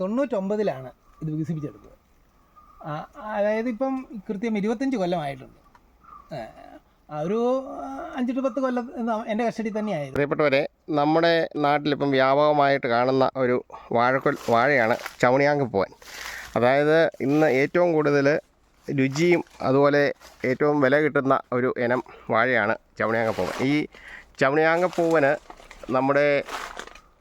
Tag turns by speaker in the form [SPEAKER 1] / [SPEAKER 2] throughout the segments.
[SPEAKER 1] തൊണ്ണൂറ്റൊമ്പതിലാണ് ഇത് വികസിപ്പിച്ചെടുത്തത്. അതായത് ഇപ്പം കൃത്യം ഇരുപത്തഞ്ച് കൊല്ലമായിട്ടുണ്ട്. ഒരു അഞ്ച് അഞ്ചെട്ട് പത്ത് കൊല്ലം എന്റെ കസ്റ്റഡി തന്നെയായിരുന്നു.
[SPEAKER 2] പ്രിയപ്പെട്ടവരെ നമ്മുടെ നാട്ടിലിപ്പം വ്യാപകമായിട്ട് കാണുന്ന ഒരു വാഴക്കൊൽ വാഴയാണ് ചവണിയാങ്കപ്പൂവൻ അതായത് ഇന്ന് ഏറ്റവും കൂടുതൽ രുചിയും അതുപോലെ ഏറ്റവും വില കിട്ടുന്ന ഒരു ഇനം വാഴയാണ് ചവണിയാങ്കപ്പൂവൻ ഈ ചവണിയാങ്കപ്പൂവന് നമ്മുടെ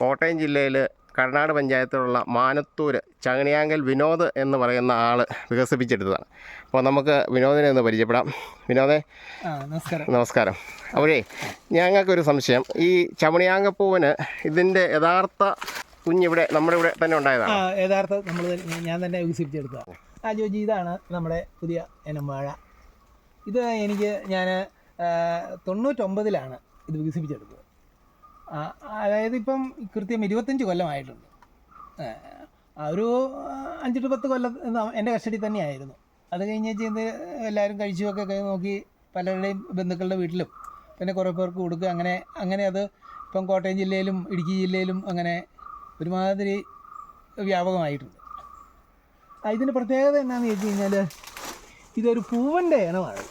[SPEAKER 2] കോട്ടയം ജില്ലയിൽ കർണാട് പഞ്ചായത്തിലുള്ള മാനത്തൂർ ചങ്ങണിയാങ്കൽ വിനോദ് എന്ന് പറയുന്ന ആൾ വികസിപ്പിച്ചെടുത്തതാണ്. അപ്പോൾ നമുക്ക് വിനോദിനെ ഒന്ന് പരിചയപ്പെടാം. വിനോദേ
[SPEAKER 1] നമസ്കാരം.
[SPEAKER 2] നമസ്കാരം. അപ്പോഴേ ഞങ്ങൾക്കൊരു സംശയം. ഈ ചമണിയാങ്കപ്പൂവിന് ഇതിന്റെ യഥാർത്ഥ കുഞ്ഞിവിടെ നമ്മുടെ ഇവിടെ തന്നെ ഉണ്ടായതാണ്.
[SPEAKER 1] യഥാർത്ഥ നമ്മൾ ഞാൻ തന്നെ വികസിപ്പിച്ചെടുത്തതാണ് ആ ജോജി ഇതാണ് നമ്മുടെ പുതിയ ഇനം വാഴ ഇത് എനിക്ക് ഞാൻ തൊണ്ണൂറ്റൊമ്പതിലാണ് ഇത് വികസിപ്പിച്ചെടുത്തത്. അതായത് ഇപ്പം കൃത്യം ഇരുപത്തഞ്ച് കൊല്ലമായിട്ടുണ്ട്. ഒരു അഞ്ചെട്ട് പത്ത് കൊല്ലം എന്റെ കസ്റ്റഡി തന്നെയായിരുന്നു. അത് കഴിഞ്ഞ് ചെയ്ത് എല്ലാവരും കഴിച്ചുമൊക്കെ കൈ നോക്കി പലരുടെയും ബന്ധുക്കളുടെ വീട്ടിലും പിന്നെ കുറേ പേർക്ക് കൊടുക്കുക. അങ്ങനെ അങ്ങനെ അത് ഇപ്പം കോട്ടയം ജില്ലയിലും ഇടുക്കി ജില്ലയിലും അങ്ങനെ ഒരുമാതിരി വ്യാപകമായിട്ടുണ്ട്. ഇതിന്റെ പ്രത്യേകത എന്നാന്ന് ചോദിച്ചു കഴിഞ്ഞാൽ ഇതൊരു പൂവന്റെ ഇനമാണ്.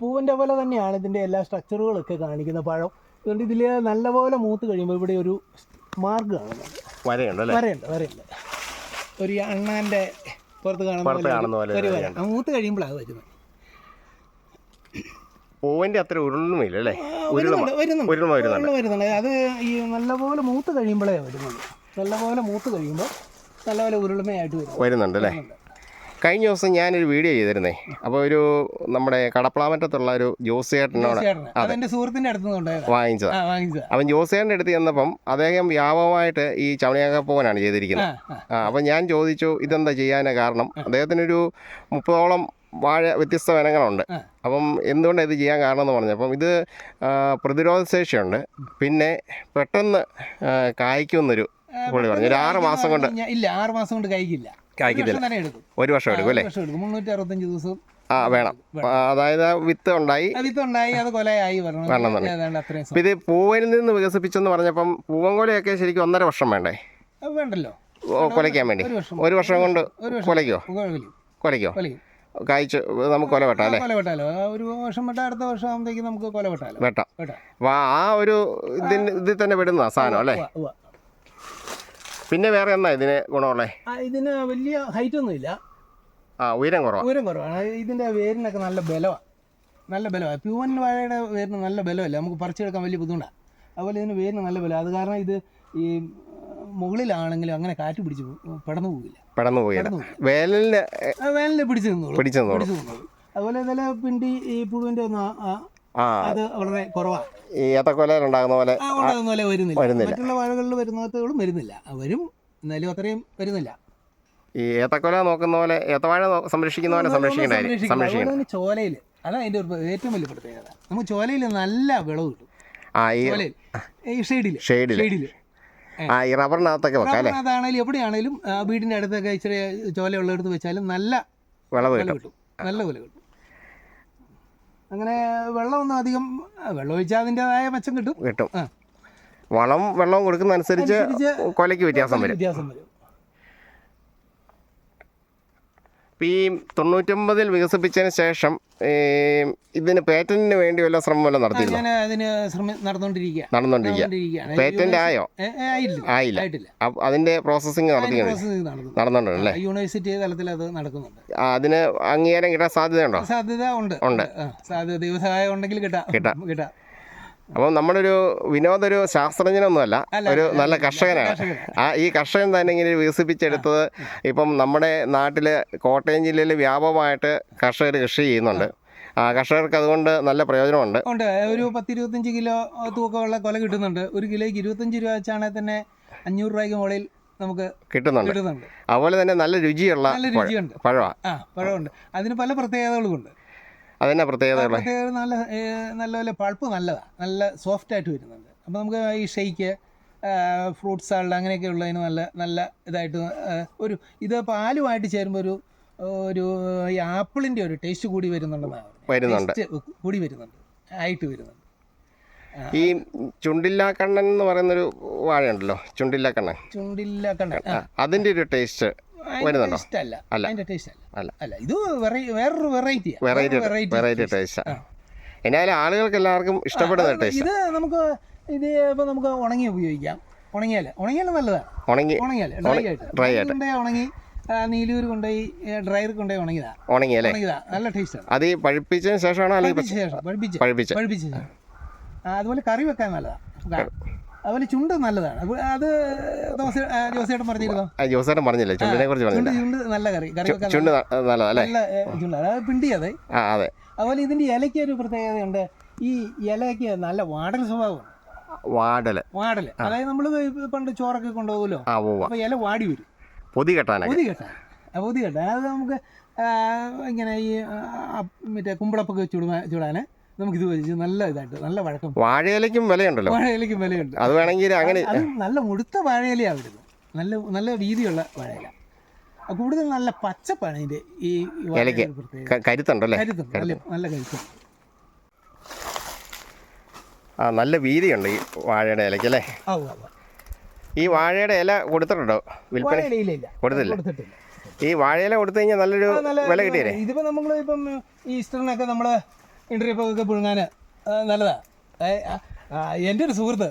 [SPEAKER 1] പൂവന്റെ പോലെ തന്നെയാണ് ഇതിന്റെ എല്ലാ സ്ട്രക്ചറുകളൊക്കെ കാണിക്കുന്ന പഴം. അതുകൊണ്ട് ഇതിൽ നല്ലപോലെ മൂത്ത് കഴിയുമ്പോൾ ഇവിടെ ഒരു മാർക്ക് കാണുന്നുണ്ട്
[SPEAKER 2] വരയുണ്ട്
[SPEAKER 1] വരയുണ്ട് വരയുണ്ട്. ഒരു അണ്ണാന്റെ പുറത്ത് കാണുന്ന ഒരു വര. മൂത്ത് കഴിയുമ്പോഴാണ് വരുന്നത്.
[SPEAKER 2] പൂവിന്റെ അത്ര ഉരുളുമില്ല അല്ലേ?
[SPEAKER 1] വരുന്നുണ്ട് അത് ഈ നല്ലപോലെ മൂത്ത് കഴിയുമ്പോഴേ വരുന്നുള്ളൂ. നല്ലപോലെ മൂത്ത് കഴിയുമ്പോൾ നല്ലപോലെ ഉരുളുമയായിട്ട് വരും
[SPEAKER 2] വരുന്നുണ്ട് അല്ലേ. കഴിഞ്ഞ ദിവസം ഞാനൊരു വീഡിയോ ചെയ്തിരുന്നേ. അപ്പോൾ ഒരു നമ്മുടെ കടപ്പളാമറ്റത്തുള്ള ഒരു ജോസിയേട്ടനോട്
[SPEAKER 1] സുഹൃത്തിന്റെ അടുത്ത്
[SPEAKER 2] വാങ്ങിച്ചത്. അവൻ ജോസിയേട്ടന്റെ അടുത്ത് ചെന്നപ്പം അദ്ദേഹം വ്യാപകമായിട്ട് ഈ ചവണിയാങ്കപ്പൂവനാണ് ചെയ്തിരിക്കുന്നത്. അപ്പം ഞാൻ ചോദിച്ചു ഇതെന്താ ചെയ്യാനാ കാരണം? അദ്ദേഹത്തിനൊരു മുപ്പതോളം വാഴ വ്യത്യസ്ത ഇനങ്ങളുണ്ട്
[SPEAKER 1] ആ.
[SPEAKER 2] അപ്പം എന്തുകൊണ്ടാണ് ഇത് ചെയ്യാൻ കാരണം എന്ന് പറഞ്ഞു. അപ്പം ഇത് പ്രതിരോധ ശേഷിയുണ്ട്. പിന്നെ പെട്ടെന്ന് കായ്ക്കുന്നൊരു പുള്ളി പറഞ്ഞു. ഒരു ആറ് മാസം കൊണ്ട്
[SPEAKER 1] ഇല്ല ആറ് മാസം കൊണ്ട് കഴിക്കില്ല ഒരു
[SPEAKER 2] കായ്ക്കത്തില്ല. ഒരു വർഷം എടുക്കും. അല്ലേ?
[SPEAKER 1] മുന്നൂറ്റി അറുപത്തഞ്ച് ദിവസം
[SPEAKER 2] ആ വേണം. അതായത് വിത്ത് ഉണ്ടായി.
[SPEAKER 1] അത് കൊലയായി വരണം.
[SPEAKER 2] ഇത് പൂവനിൽ നിന്ന് വികസിപ്പിച്ചെന്ന് പറഞ്ഞപ്പം പൂവങ്കോലയൊക്കെ ശരിക്കും ഒന്നര വർഷം വേണ്ടേ?
[SPEAKER 1] വേണ്ടല്ലോ.
[SPEAKER 2] കൊലയ്ക്കാൻ വേണ്ടി.
[SPEAKER 1] ഒരു വർഷം.
[SPEAKER 2] കൊണ്ട് കൊലയ്ക്കോ? കൊലയ്ക്കോ? കായ്ച്ചു കുലയ്ക്കോ നമുക്ക് കൊല വെട്ടാം അല്ലേ?
[SPEAKER 1] ഒരു വർഷം വെട്ടാ അടുത്ത വർഷം ആകുമ്പോഴത്തേക്ക് നമുക്ക് കൊല
[SPEAKER 2] വെട്ടാം.
[SPEAKER 1] വെട്ടാം.
[SPEAKER 2] അപ്പോൾ ആ ഒരു ഇതിന് ഇതിൽ തന്നെ വിടുന്ന സാധനം അല്ലേ. പിന്നെ വേറെ എന്നാ ഇതിന് ഗുണമുള്ളേ?
[SPEAKER 1] ഇതിന് വലിയ ഹൈറ്റ് ഒന്നുമില്ല
[SPEAKER 2] ആ ഉയരം കുറവാണ്
[SPEAKER 1] ഉയരം കുറവാണ്. ഇതിന്റെ വേരിനൊക്കെ നല്ല ബലമാണ് നല്ല ബലമാണ് പ്യൂവൻ വാഴയുടെ വേരിന് നല്ല ബലമല്ല? നമുക്ക് പറിച്ചെടുക്കാൻ വലിയ ബുദ്ധിമുട്ടാണ് അതുപോലെ ഇതിന് വേരിന് നല്ല ബലം അത് കാരണം ഇത് ഈ മുകളിലാണെങ്കിലും അങ്ങനെ കാറ്റ് പിടിച്ച് പെടന്നു പോകില്ല
[SPEAKER 2] പെടന്നു
[SPEAKER 1] പോകില്ല
[SPEAKER 2] വേനലിന്
[SPEAKER 1] ആ, വേനലിൽ പിടിച്ചു നിന്നോളൂ.
[SPEAKER 2] പിടിച്ചു നിന്നോളൂ.
[SPEAKER 1] അതുപോലെ ഇന്നലെ പിണ്ടി ഈ പുഴുവിന്റെ ഒന്നും ആ- അത് വളരെ കുറവാണ്
[SPEAKER 2] ഈ ഏത്തക്കൊലയിലുണ്ടാകുന്ന പോലെ
[SPEAKER 1] ഉണ്ടാകുന്ന പോലെ വരുന്നില്ല. മറ്റുള്ള വാഴകളിൽ വരുന്നതും വരുന്നില്ല. വരും എന്നാലും അത്രയും വരുന്നില്ല.
[SPEAKER 2] ഈ ഏത്തക്കൊല നോക്കുന്ന പോലെ ഏത്തവാഴ സംരക്ഷിക്കുന്ന പോലെ സംരക്ഷിക്കണ്ടായിരുന്നു
[SPEAKER 1] സംരക്ഷിക്കണം. ചോലയിൽ അതാണ് അതിന്റെ ഒരു ഏറ്റവും വലിയ പ്രത്യേകത. നമുക്ക് ചോലയിൽ നല്ല വിളവ് കിട്ടും.
[SPEAKER 2] ആ ഈ
[SPEAKER 1] ഷെയ്ഡിൽ
[SPEAKER 2] ഷെയ്ഡിൽ
[SPEAKER 1] ഷെയ്ഡിൽ
[SPEAKER 2] ആ ഈ റബ്ബറിനകത്തൊക്കെ വെക്കാം അല്ലേ?
[SPEAKER 1] അതാണെങ്കിലും എവിടെയാണെങ്കിലും വീടിന്റെ അടുത്തൊക്കെ ഇച്ചിരി ചോല ഉള്ളിടത്ത് വെച്ചാലും നല്ല
[SPEAKER 2] വിളവ് കിട്ടും.
[SPEAKER 1] കിട്ടും. നല്ല വില കിട്ടും. അങ്ങനെ വെള്ളമൊന്നും അധികം വെള്ളം ഒഴിച്ചാൽ അതിന്റെതായ മെച്ചം കിട്ടും.
[SPEAKER 2] കിട്ടും. വളം വെള്ളവും കൊടുക്കുന്ന
[SPEAKER 1] അനുസരിച്ച്
[SPEAKER 2] കൊലയ്ക്ക് വ്യത്യാസം വരും.
[SPEAKER 1] വ്യത്യാസം വരും.
[SPEAKER 2] ഇപ്പം ഈ തൊണ്ണൂറ്റൊമ്പതിൽ വികസിപ്പിച്ചതിന് ശേഷം ഇതിന് പേറ്റന്റിന് വേണ്ടി വല്ല ശ്രമം വല്ല നടത്തിയിരുന്നു?
[SPEAKER 1] ഞാൻ അതിന് ശ്രമം നടന്നുകൊണ്ടിരിക്കുക
[SPEAKER 2] നടന്നുകൊണ്ടിരിക്കുക
[SPEAKER 1] നടന്നുകൊണ്ടിരിക്കുകയാണ്
[SPEAKER 2] പേറ്റന്റ് ആയോ? ആയില്ല. അതിന്റെ
[SPEAKER 1] നടക്കുന്നു
[SPEAKER 2] നടന്നുണ്ടല്ലേ
[SPEAKER 1] യൂണിവേഴ്സിറ്റി തലത്തിൽ അത് നടക്കുന്നുണ്ട്.
[SPEAKER 2] അതിന് അംഗീകാരം കിട്ടാൻ സാധ്യതയുണ്ടോ?
[SPEAKER 1] സാധ്യത ഉണ്ട്.
[SPEAKER 2] ഉണ്ട്.
[SPEAKER 1] സാധ്യത ദൈവസഹായം ഉണ്ടെങ്കിൽ കിട്ടാം.
[SPEAKER 2] കിട്ടാം.
[SPEAKER 1] കിട്ടാം.
[SPEAKER 2] അപ്പം നമ്മളൊരു വിനോദ ഒരു ശാസ്ത്രജ്ഞനൊന്നുമല്ല ഒരു നല്ല കർഷകനാണ്. ആ ഈ കർഷകൻ തന്നെ ഇങ്ങനെ വികസിപ്പിച്ചെടുത്തത് ഇപ്പം നമ്മുടെ നാട്ടിൽ കോട്ടയം ജില്ലയിൽ വ്യാപകമായിട്ട് കർഷകർ കൃഷി ചെയ്യുന്നുണ്ട്. ആ കർഷകർക്ക് അതുകൊണ്ട് നല്ല പ്രയോജനമുണ്ട്.
[SPEAKER 1] ഉണ്ട്. ഒരു പത്തിരുപത്തഞ്ച് കിലോ തൂക്കമുള്ള കൊല കിട്ടുന്നുണ്ട്. ഒരു കിലോയ്ക്ക് ഇരുപത്തഞ്ച് രൂപ വെച്ചാണെങ്കിൽ തന്നെ അഞ്ഞൂറ് രൂപയ്ക്ക് മുകളിൽ നമുക്ക്
[SPEAKER 2] കിട്ടുന്നുണ്ട്. അതുപോലെ തന്നെ നല്ല രുചിയുള്ള പഴമാണ്
[SPEAKER 1] ആ പഴമുണ്ട്. അതിന് പല പ്രത്യേകതകളും ഉണ്ട്
[SPEAKER 2] പ്രത്യേകതകൾ
[SPEAKER 1] പ്രത്യേകത നല്ല നല്ലപോലെ നല്ല നല്ല പൾപ്പ് നല്ലതാണ് നല്ല സോഫ്റ്റ് ആയിട്ട് വരുന്നുണ്ട്. അപ്പോൾ നമുക്ക് ഈ ഷെയ്ക്ക് ഫ്രൂട്ട്സ് സാലഡ് അങ്ങനെയൊക്കെ ഉള്ളതിന് നല്ല നല്ല ഇതായിട്ട് ഒരു ഇത് പാലുമായിട്ട് ചേരുമ്പോൾ ഒരു ഒരു ഈ ആപ്പിളിന്റെ ഒരു ടേസ്റ്റ് കൂടി വരുന്നുണ്ടെന്നാണ്
[SPEAKER 2] വരുന്നുണ്ട്.
[SPEAKER 1] കൂടി വരുന്നുണ്ട്. ആയിട്ട് വരുന്നുണ്ട്.
[SPEAKER 2] ഈ ചുണ്ടില്ലാക്കണ്ണൻ എന്ന് പറയുന്നൊരു വാഴയുണ്ടല്ലോ. ചുണ്ടില്ലാക്കണ്ണൻ
[SPEAKER 1] ചുണ്ടില്ല ചുണ്ടില്ലാ
[SPEAKER 2] കണ്ണൻ. അതിന്റെ ഒരു ടേസ്റ്റ് വരുന്നുണ്ടോ?
[SPEAKER 1] അല്ല. അതിന്റെ ടേസ്റ്റ് അല്ല.
[SPEAKER 2] അല്ല.
[SPEAKER 1] ഇത് വെറൈ- വേറൊരു വെറൈറ്റി
[SPEAKER 2] വെറൈറ്റി വെറൈറ്റി ടേസ്റ്റ് എന്നാലും ആളുകൾക്ക് എല്ലാവർക്കും ഇഷ്ടപ്പെടുന്ന ടേസ്റ്റ്
[SPEAKER 1] ഇത് നമുക്ക് ഇത് ഇപ്പൊ നമുക്ക് ഉണങ്ങി ഉപയോഗിക്കാം. ഉണങ്ങിയാൽ. ഉണങ്ങിയാൽ നല്ലതാണ്.
[SPEAKER 2] ഉണങ്ങി.
[SPEAKER 1] ഉണങ്ങിയാൽ. ഡ്രൈ ആയിട്ട്.
[SPEAKER 2] dry ആയിട്ട്.
[SPEAKER 1] ഉണങ്ങി ആ, നീലൂര് കൊണ്ടുപോയി ഡ്രയർ കൊണ്ടുപോയി ഉണങ്ങിയതാ.
[SPEAKER 2] ഉണങ്ങി അല്ലേ?
[SPEAKER 1] ഉണങ്ങിയതാ. നല്ല ടേസ്റ്റാണ്
[SPEAKER 2] അത് ഈ പഴുപ്പിച്ചതിന് ശേഷമാണോ അല്ലെങ്കിൽ
[SPEAKER 1] പഴുപ്പിച്ച പഴിപ്പിച്ച്. അതുപോലെ കറി വെക്കാൻ നല്ലതാണ് അതുപോലെ ചുണ്ട് നല്ലതാണ്. അത് ദോശ പറഞ്ഞിരുന്നോ?
[SPEAKER 2] ജോസേട്ടൻ പറഞ്ഞില്ലേ? ചുണ്ടിനെ കുറിച്ച്
[SPEAKER 1] ചുണ്ട്
[SPEAKER 2] പറഞ്ഞില്ല?
[SPEAKER 1] ചുണ്ട് നല്ല കറി.
[SPEAKER 2] ചുണ്ട് നല്ലതല്ലേ നല്ലതാ അല്ലേ?
[SPEAKER 1] നല്ല ചുണ്ട്. അതായത് പിണ്ടിയത്.
[SPEAKER 2] അതെ.
[SPEAKER 1] അതുപോലെ ഇതിന്റെ ഇലയ്ക്ക് ഒരു പ്രത്യേകതയുണ്ട്. ഈ ഇലയ്ക്ക് നല്ല വാടൽ സ്വഭാവമാണ്.
[SPEAKER 2] വാടൽ.
[SPEAKER 1] വാടൽ അതായത് നമ്മൾ പണ്ട് ചോറൊക്കെ കൊണ്ടുപോകുമല്ലോ?
[SPEAKER 2] അപ്പോൾ
[SPEAKER 1] അപ്പൊ ഇല വാടി വരും.
[SPEAKER 2] പൊതി കെട്ടാൻ
[SPEAKER 1] പൊതി കെട്ടാൻ. പൊതി കെട്ടാൻ. അത് നമുക്ക് ഇങ്ങനെ ഈ മറ്റേ കുമ്പളപ്പൊക്കെ ചുടുവാ ചുടാൻ നമുക്ക് ഇത് വെച്ച് നല്ല ഇതായിട്ട് നല്ല വഴക്കം.
[SPEAKER 2] വാഴയിലേക്കും വിലയുണ്ടല്ലോ.
[SPEAKER 1] വാഴയിലയ്ക്ക് വിലയുണ്ട്.
[SPEAKER 2] അത് വേണമെങ്കിൽ അങ്ങനെ
[SPEAKER 1] അത് നല്ല മുടുത്ത വാഴയിലയാണ് വരുന്നത്. നല്ല നല്ല വീതിയുള്ള വാഴയില. കൂടുതൽ നല്ല പച്ചപ്പാണ് ഇതിന്റെ ഈ
[SPEAKER 2] ഇലയ്ക്ക്. കരുത്തുണ്ടല്ലേ?
[SPEAKER 1] കരുത്തും നല്ല നല്ല കരുത്തും.
[SPEAKER 2] ആ നല്ല വീതിയുണ്ട് ഈ വാഴയുടെ ഇലയ്ക്ക് അല്ലേ. ഈ വാഴയുടെ ഇല കൊടുത്തിട്ടുണ്ടോ വിൽപ്പന? കൊടുത്തില്ല ഈ വാഴയില കൊടുത്തു കഴിഞ്ഞാൽ നല്ലൊരു വില കിട്ടിയല്ലേ?
[SPEAKER 1] ഇതിപ്പോ നമ്മൾ ഇപ്പം ഈസ്റ്ററിനൊക്കെ നമ്മൾ ഇന്റർവ്യൂപ്പൊക്കെ പുഴുങ്ങാൻ നല്ലതാ. ഏ, ആ, ആ, എന്റെ ഒരു സുഹൃത്ത്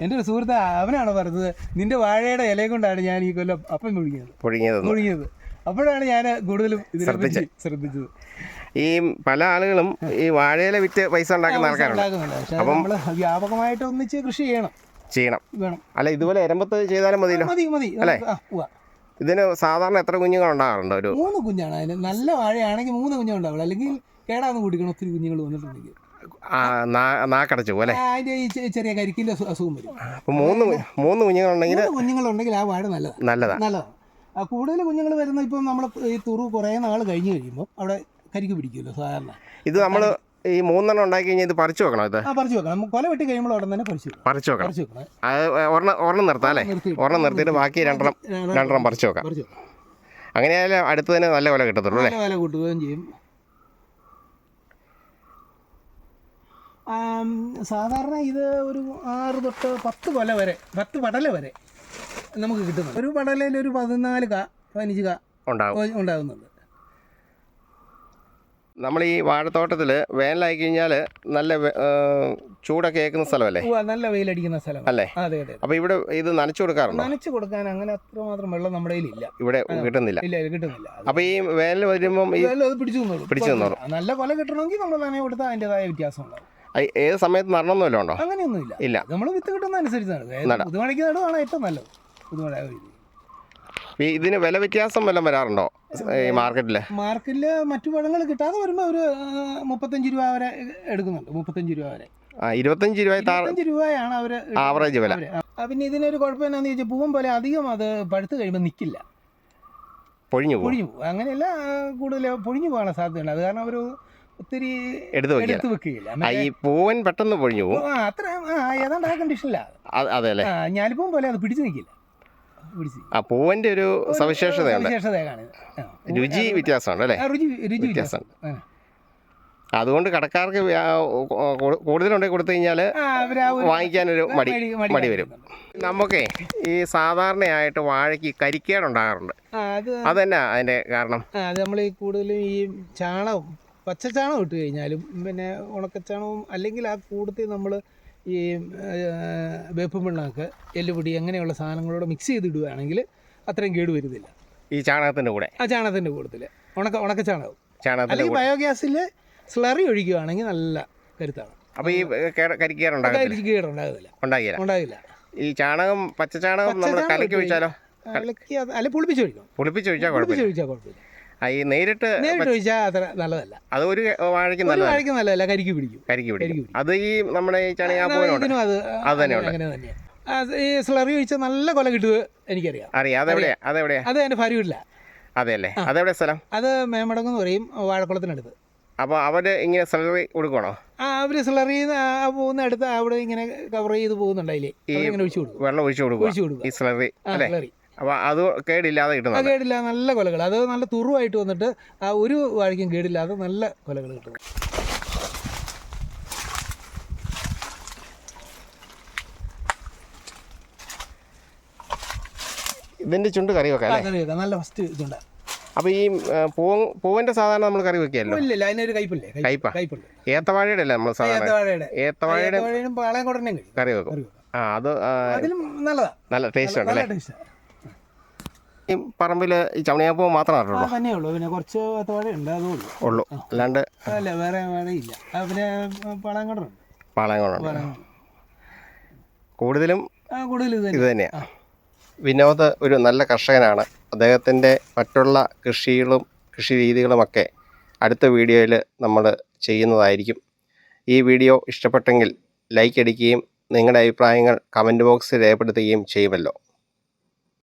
[SPEAKER 1] എന്റെ ഒരു സുഹൃത്ത് അവനാണ് പറഞ്ഞത് നിന്റെ വാഴയുടെ ഇലയെ കൊണ്ടാണ് ഞാൻ ഈ കൊല്ലം അപ്പം മുഴുങ്ങിയത്
[SPEAKER 2] പുഴുങ്ങിയതൊന്നും.
[SPEAKER 1] മുഴുങ്ങിയത് അപ്പോഴാണ് ഞാൻ കൂടുതലും ശ്രദ്ധിച്ച് ശ്രദ്ധിച്ചത്.
[SPEAKER 2] ഈ പല ആളുകളും ഈ വാഴയില വിറ്റ് പൈസ ഉണ്ടാക്കുന്ന ആൾക്കാരുണ്ട്.
[SPEAKER 1] നമ്മൾ വ്യാപകമായിട്ട് ഒന്നിച്ച് കൃഷി ചെയ്യണം.
[SPEAKER 2] ചെയ്യണം.
[SPEAKER 1] വേണം.
[SPEAKER 2] അല്ല ഇതുപോലെ എരമ്പത്ത് ചെയ്താലും മതിയല്ലോ?
[SPEAKER 1] മതി മതി. അല്ലേ?
[SPEAKER 2] ഇതിന് സാധാരണ എത്ര കുഞ്ഞുങ്ങൾ ഉണ്ടാകാറുണ്ട് ഒരു
[SPEAKER 1] മൂന്ന് കുഞ്ഞാണ്. അതിന് നല്ല വാഴയാണെങ്കിൽ മൂന്ന് കുഞ്ഞുണ്ടാവുള്ളൂ അല്ലെങ്കിൽ കേടാന്ന് കുടിക്കണം ഒത്തിരി കുഞ്ഞുങ്ങൾ വന്നിട്ടുണ്ടെങ്കിൽ.
[SPEAKER 2] നാക്കടച്ചു പോലെ
[SPEAKER 1] അതിന്റെ ഈ ചെറിയ കരിക്കിന്റെ അസു- അസുഖം വരും.
[SPEAKER 2] മൂന്ന് മൂന്ന് കുഞ്ഞുങ്ങളുണ്ടെങ്കിൽ
[SPEAKER 1] കുഞ്ഞുങ്ങളുണ്ടെങ്കിൽ ആ വാഴ നല്ലതാണ്
[SPEAKER 2] നല്ലതാണ്
[SPEAKER 1] നല്ലതാണ് കൂടുതൽ കുഞ്ഞുങ്ങൾ വരുന്ന ഇപ്പം നമ്മൾ ഈ തുറു കുറേ നാൾ കഴിഞ്ഞ് കഴിയുമ്പോൾ അവിടെ കരിക്ക് പിടിക്കുമല്ലോ സാധാരണ.
[SPEAKER 2] ഇത് നമ്മൾ ഈ മൂന്നെണ്ണം ഉണ്ടാക്കി കഴിഞ്ഞാൽ ഇത് പറിച്ചു വെക്കണം ഇത്?
[SPEAKER 1] പറിച്ചു വെക്കണം. കൊല വെട്ടി കഴിയുമ്പോൾ അവിടെ തന്നെ പറിച്ചു
[SPEAKER 2] പറിച്ചു വെക്കണം.
[SPEAKER 1] പറിച്ചു വെക്കണം.
[SPEAKER 2] ഒരെണ്ണം ഒരെണ്ണം നിർത്താം അല്ലേ? ഒരെണ്ണം നിർത്തിയിട്ട് ബാക്കി രണ്ടെണ്ണം രണ്ടെണ്ണം പറിച്ചു വെക്കാം.
[SPEAKER 1] വെക്കണം
[SPEAKER 2] അങ്ങനെയായാലും അടുത്തതിന് നല്ല വില കിട്ടത്തുള്ളൂ അല്ലേ?
[SPEAKER 1] വില കൂട്ടുകയും ചെയ്യും. സാധാരണ ഇത് ഒരു ആറ് തൊട്ട് പത്ത് കൊല വരെ പത്ത് പടല വരെ നമുക്ക് കിട്ടുന്നു ഒരു പടലയിൽ ഒരു പതിനാല് ക പതിനഞ്ച് ക ഉണ്ടാകുന്നുണ്ട്
[SPEAKER 2] നമ്മൾ ഈ വാഴത്തോട്ടത്തിൽ വേനലായി കഴിഞ്ഞാൽ നല്ല ചൂടൊക്കെ ഏൽക്കുന്ന സ്ഥലമല്ലേ?
[SPEAKER 1] നല്ല വെയിലടിക്കുന്ന സ്ഥലം
[SPEAKER 2] അല്ലേ?
[SPEAKER 1] അതെ അതെ
[SPEAKER 2] അപ്പോൾ ഇവിടെ ഇത് നനച്ചു കൊടുക്കാറുണ്ട്?
[SPEAKER 1] നനച്ചു കൊടുക്കാൻ അങ്ങനെ അത്രമാത്രം വെള്ളം നമ്മുടെ ഇല്ല.
[SPEAKER 2] ഇവിടെ കിട്ടുന്നില്ല.
[SPEAKER 1] ഇല്ല കിട്ടുന്നില്ല.
[SPEAKER 2] അപ്പോൾ ഈ വേനൽ വരുമ്പം ഈ
[SPEAKER 1] അത് പിടിച്ചു
[SPEAKER 2] പിടിച്ചു
[SPEAKER 1] നല്ല കൊല കിട്ടണമെങ്കിൽ നമ്മൾ കൊടുത്താൽ അതിന്റെതായ വ്യത്യാസം ഉണ്ടാവും.
[SPEAKER 2] ഏത് സമയത്ത് നടണമെന്നല്ലോ ഉണ്ടോ?
[SPEAKER 1] അങ്ങനെയൊന്നുമില്ല.
[SPEAKER 2] ഇല്ല.
[SPEAKER 1] നമ്മൾ വിത്ത് കിട്ടുന്ന അനുസരിച്ചാണ്.
[SPEAKER 2] നടാം.
[SPEAKER 1] പുതുമഴയ്ക്ക് നടുവാണ് ഏറ്റവും നല്ലത്. പുതുമഴ
[SPEAKER 2] ഈ ഇതിന് വില വ്യത്യാസം വല്ലതും വരാറുണ്ടോ? ഈ മാർക്കറ്റിൽ
[SPEAKER 1] മാർക്കറ്റിൽ മറ്റു പഴങ്ങൾ കിട്ടാതെ വരുമ്പോൾ ഒരു മുപ്പത്തഞ്ച് രൂപ വരെ എടുക്കുന്നുണ്ട്. മുപ്പത്തഞ്ച് രൂപ വരെ.
[SPEAKER 2] ഇരുപത്തഞ്ച് രൂപ
[SPEAKER 1] രൂപയാണ് അവർ
[SPEAKER 2] ആവറേജ് വില.
[SPEAKER 1] പിന്നെ ഇതിനൊരു കുഴപ്പം എന്നാന്ന് ചോദിച്ചാൽ പൂവൻ പോലെ അധികം അത് പഴുത്ത് കഴിയുമ്പോൾ നിൽക്കില്ല
[SPEAKER 2] പൊഴിഞ്ഞു പോകും
[SPEAKER 1] പൊഴിഞ്ഞു അങ്ങനെയല്ല കൂടുതൽ പൊഴിഞ്ഞു പോകാനുള്ള സാധ്യതയുണ്ട്. അത് കാരണം അവർ ഒത്തിരി
[SPEAKER 2] എടുത്തു
[SPEAKER 1] എടുത്തു വെക്കുകയില്ല
[SPEAKER 2] ഈ പൂവൻ പെട്ടെന്ന് പൊഴിഞ്ഞു പോകും
[SPEAKER 1] അത്ര ഏതാണ്ട് ആ കണ്ടീഷനിലാണ്
[SPEAKER 2] അത് അല്ലേ?
[SPEAKER 1] ഞാലിപ്പം പോലെ അത് പിടിച്ചു നിൽക്കില്ല
[SPEAKER 2] ആ പൂവന്റെ ഒരു
[SPEAKER 1] സവിശേഷതയാണ്.
[SPEAKER 2] രുചി വ്യത്യാസമുണ്ട് അല്ലേ?
[SPEAKER 1] രുചി രുചി
[SPEAKER 2] വ്യത്യാസം.
[SPEAKER 1] വ്യത്യാസം.
[SPEAKER 2] അതുകൊണ്ട് കടക്കാർക്ക് കൂടുതലുണ്ടെങ്കിൽ കൊടുത്തു കഴിഞ്ഞാൽ വാങ്ങിക്കാനൊരു മടി
[SPEAKER 1] മടി
[SPEAKER 2] വരും. നമുക്കേ ഈ സാധാരണയായിട്ട് വാഴയ്ക്ക് കരിക്കേടുണ്ടാകാറുണ്ട്.
[SPEAKER 1] അത്
[SPEAKER 2] അതെന്നാ അതിന്റെ കാരണം?
[SPEAKER 1] അത് നമ്മൾ കൂടുതലും ഈ ചാണകം പച്ചച്ചാണകം ഇട്ട് കഴിഞ്ഞാലും പിന്നെ ഉണക്കച്ചാണകവും അല്ലെങ്കിൽ ആ കൂടുതൽ നമ്മൾ ഈ വേപ്പും പിണ്ണാക്ക് എല്ലുപൊടി അങ്ങനെയുള്ള സാധനങ്ങളോട് മിക്സ് ചെയ്തിടുകയാണെങ്കിൽ അത്രയും കേട് വരുന്നില്ല.
[SPEAKER 2] ഈ ചാണകത്തിന്റെ കൂടെ?
[SPEAKER 1] ആ ചാണകത്തിന്റെ കൂട്ടത്തിൽ ഉണക്ക ഉണക്കച്ചാണകം.
[SPEAKER 2] ചാണകം
[SPEAKER 1] അല്ലെങ്കിൽ ബയോഗ്യാസിൽ സ്ലറി ഒഴിക്കുകയാണെങ്കിൽ നല്ല കരുത്താണ്.
[SPEAKER 2] അപ്പോൾ ഈ
[SPEAKER 1] കേടുണ്ടാകില്ല
[SPEAKER 2] ഉണ്ടാകില്ല. ഈ ചാണകം പച്ചച്ചാണകം നമ്മൾ കലക്കി
[SPEAKER 1] വെച്ചാലോ
[SPEAKER 2] ഒഴിച്ചാലോ?
[SPEAKER 1] അലക്കി അല്ല പുളിപ്പിച്ച് ഒഴിക്കണം
[SPEAKER 2] പുളിപ്പിച്ച് ഒഴിച്ചാൽ കുഴപ്പമില്ല. ഈ നേരിട്ട്
[SPEAKER 1] നേരിട്ട് ഒഴിച്ചാൽ അത്ര നല്ലതല്ല.
[SPEAKER 2] അത് ഒരു വാഴയ്ക്ക് നല്ല
[SPEAKER 1] വാഴയ്ക്ക് നല്ലതല്ല കരിക്ക് പിടിക്കും.
[SPEAKER 2] കരിക്ക് പിടിക്കും. അത് ഈ നമ്മുടെ ഈ ചണിയാപ്പൂവിനുണ്ട്
[SPEAKER 1] ഇതിനും അത്
[SPEAKER 2] അത് തന്നെയുണ്ട്.
[SPEAKER 1] ഈ സ്ലറി ഒഴിച്ച നല്ല കൊല കിട്ടുക എനിക്കറിയാം.
[SPEAKER 2] അറിയാം. അതെവിടെയാ? അതെവിടെയാ?
[SPEAKER 1] അത് എന്റെ ഭാര്യ വീട്ടില
[SPEAKER 2] അതെ അല്ലേ അതെവിടെ സ്ഥലം?
[SPEAKER 1] അത് മേമടങ്ങെന്ന് പറയും വാഴക്കുളത്തിനടുത്ത്.
[SPEAKER 2] അപ്പോൾ അവർ ഇങ്ങനെ സ്ലറി കൊടുക്കണോ
[SPEAKER 1] ആ അവർ സ്ലറി പോകുന്ന അടുത്ത് അവിടെ ഇങ്ങനെ കവർ ചെയ്ത് പോകുന്നുണ്ട് അതിൽ കൊടുക്കും.
[SPEAKER 2] വെള്ളം ഒഴിച്ചു കൊടുക്കും
[SPEAKER 1] ഒഴിച്ചു കൊടുക്കും
[SPEAKER 2] ഈ സ്ലറി
[SPEAKER 1] ആ
[SPEAKER 2] അല്ലേ?
[SPEAKER 1] സ്ലറി
[SPEAKER 2] അത് കേടില്ലാതെ കിട്ടുന്നത്
[SPEAKER 1] കേടില്ല നല്ല കൊലകൾ അത് നല്ല തുറുവായിട്ട് വന്നിട്ട് ആ ഒരു വാഴയ്ക്കും കേടില്ലാതെ നല്ല കൊലകൾ കിട്ടും
[SPEAKER 2] ഇതിന്റെ ചുണ്ട് കറി വെക്കാം
[SPEAKER 1] നല്ല ഫസ്റ്റ് ചുണ്ട.
[SPEAKER 2] അപ്പൊ ഈ പൂവന്റെ സാധാരണ നമ്മൾ കറി വെക്കുകയല്ലോ?
[SPEAKER 1] ഇല്ല അതിനൊരു കയ്പില്ലേ? കയ്പ
[SPEAKER 2] ഏത്തവാഴയുടെ അല്ലേ നമ്മൾ സാധാരണ?
[SPEAKER 1] ഏത്തവാഴയുടെ.
[SPEAKER 2] കറി വെക്കും. ആ അത്
[SPEAKER 1] നല്ലതാ.
[SPEAKER 2] നല്ല ടേസ്റ്റ്
[SPEAKER 1] ഉണ്ടല്ലേ?
[SPEAKER 2] ഈ പറമ്പിൽ ഈ ചവണിയാപ്പൂ മാത്രമേ
[SPEAKER 1] ആ
[SPEAKER 2] നട്ടുള്ളൂ
[SPEAKER 1] തന്നെ ഉള്ളൂ. പിന്നെ കുറച്ച് ഉണ്ട് അതും ഉള്ളൂ.
[SPEAKER 2] ഉള്ളൂ. അല്ലാണ്ട്
[SPEAKER 1] അല്ല വേറെ പിന്നെ
[SPEAKER 2] കൂടുതലും
[SPEAKER 1] ആ കൂടുതൽ ഇത് തന്നെയാ.
[SPEAKER 2] തന്നെയാണ് വിനോദ് ഒരു നല്ല കർഷകനാണ്. അദ്ദേഹത്തിന്റെ മറ്റുള്ള കൃഷികളും കൃഷി രീതികളുമൊക്കെ അടുത്ത വീഡിയോയിൽ നമ്മൾ ചെയ്യുന്നതായിരിക്കും. ഈ വീഡിയോ ഇഷ്ടപ്പെട്ടെങ്കിൽ ലൈക്ക് അടിക്കുകയും നിങ്ങളുടെ അഭിപ്രായങ്ങൾ കമന്റ് ബോക്സിൽ രേഖപ്പെടുത്തുകയും ചെയ്യുമല്ലോ.